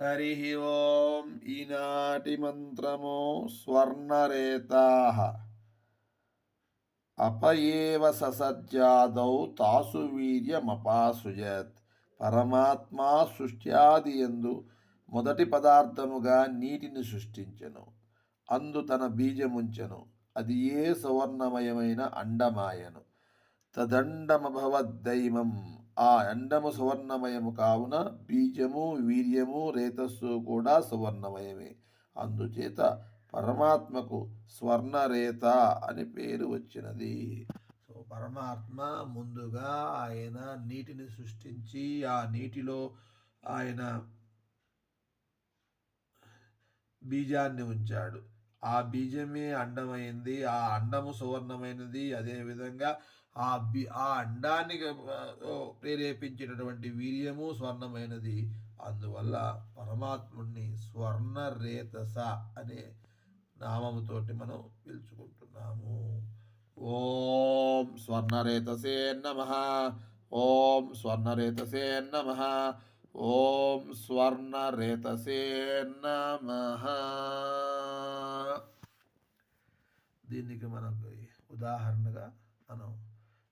హరి ఓం ఈనాటి మంత్రము స్వర్ణరేతా. అపయేవ ససజ్జాదౌ తాసు వీర్యమపాసుయత్ పరమాత్మా సృష్ట్యాది ఎందు మొదటి పదార్థముగా నీటిని సృష్టించెను. అందు తన బీజముంచెను. అది ఏ సువర్ణమయమైన అండమాయను. తదండమభవద్దైమం ఆ అండము సువర్ణమయము కావున బీజము వీర్యము రేతస్సు కూడా సువర్ణమయమే. అందుచేత పరమాత్మకు స్వర్ణరేత అని పేరు వచ్చినది. సో పరమాత్మ ముందుగా ఆయన నీటిని సృష్టించి ఆ నీటిలో ఆయన బీజాన్ని ఉంచాడు. ఆ బీజమే అండమైంది ఆ అండము సువర్ణమైనది. అదేవిధంగా ఆ బి ఆ అండాన్ని ప్రేరేపించినటువంటి వీర్యము స్వర్ణమైనది. అందువల్ల పరమాత్ముడిని స్వర్ణరేతస అనే నామముతోటి మనం పిలుచుకుంటున్నాము. ఓం స్వర్ణరేతసే నమ. ఓం స్వర్ణరేతసే నమ. ఓం స్వర్ణరేతసే నమ. దీనికి మనకు ఉదాహరణగా మనం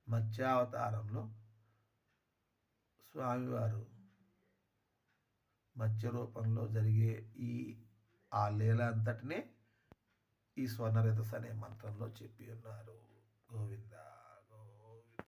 మత్స్యావతారంలో స్వామివారు మత్స్య రూపంలో జరిగే ఈ ఆ లీల అంతటినే ఈ స్వర్ణరథస్ అనే మంత్రంలో చెప్పి ఉన్నారు. గోవిందా.